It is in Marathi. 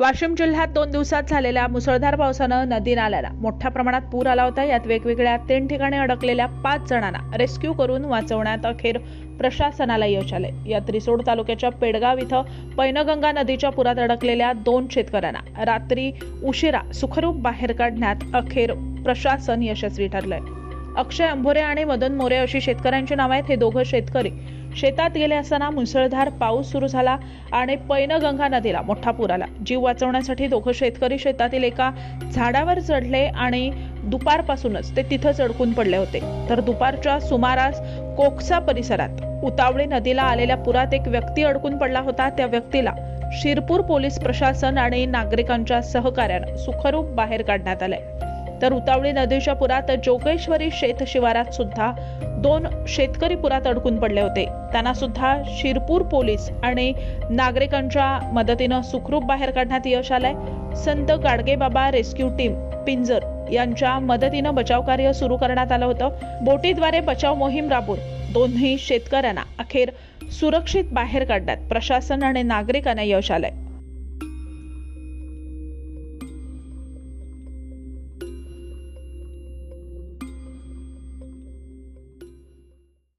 वाशिम जिल्ह्यात दोन दिवसात झालेल्या मुसळधार पावसानं नदी नाल्याला मोठ्या प्रमाणात पूर आला होता. यात वेगवेगळ्या तीन ठिकाणी अडकलेल्या पाच जणांना रेस्क्यू करून वाचवण्यात अखेर प्रशासनाला यश आले यात रिसोड तालुक्याच्या पेडगाव इथं पैनगंगा नदीच्या पुरात अडकलेल्या दोन शेतकऱ्यांना रात्री उशिरा सुखरूप बाहेर काढण्यात अखेर प्रशासन यशस्वी ठरलंय. अक्षय अंभोरे आणि मदन मोरे अशी शेतकऱ्यांची नावं आहेत. हे दोघं शेतकरी. शेतात गेले असताना मुसळधार पाऊस सुरू झाला आणि पैनगंगा नदीला मोठा पूर आला. जीव वाचवण्यासाठी दोघं शेतकरी शेतातील एका झाडावर चढले आणि दुपारपासूनच ते तिथंच अडकून पडले होते. तर दुपारच्या सुमारास कोकसा परिसरात उतावळी नदीला आलेल्या पुरात एक व्यक्ती अडकून पडला होता. त्या व्यक्तीला शिरपूर पोलीस प्रशासन आणि नागरिकांच्या सहकार्यानं सुखरूप बाहेर काढण्यात आलंय. तर उतावळी नदीच्या पुरात जोगेश्वरी शेत शिवारात सुद्धा दोन शेतकरी पुरात अडकून पडले होते. त्यांना सुद्धा शिरपूर पोलीस आणि नागरिकांच्या मदतीनं सुखरूप बाहेर काढण्यात यश आलंय. संत गाडगेबाबा रेस्क्यू टीम पिंजर यांच्या मदतीनं बचाव कार्य सुरू करण्यात आलं होतं. बोटीद्वारे बचाव मोहीम राबून दोन्ही शेतकऱ्यांना अखेर सुरक्षित बाहेर काढण्यात प्रशासन आणि नागरिकांना यश आलंय.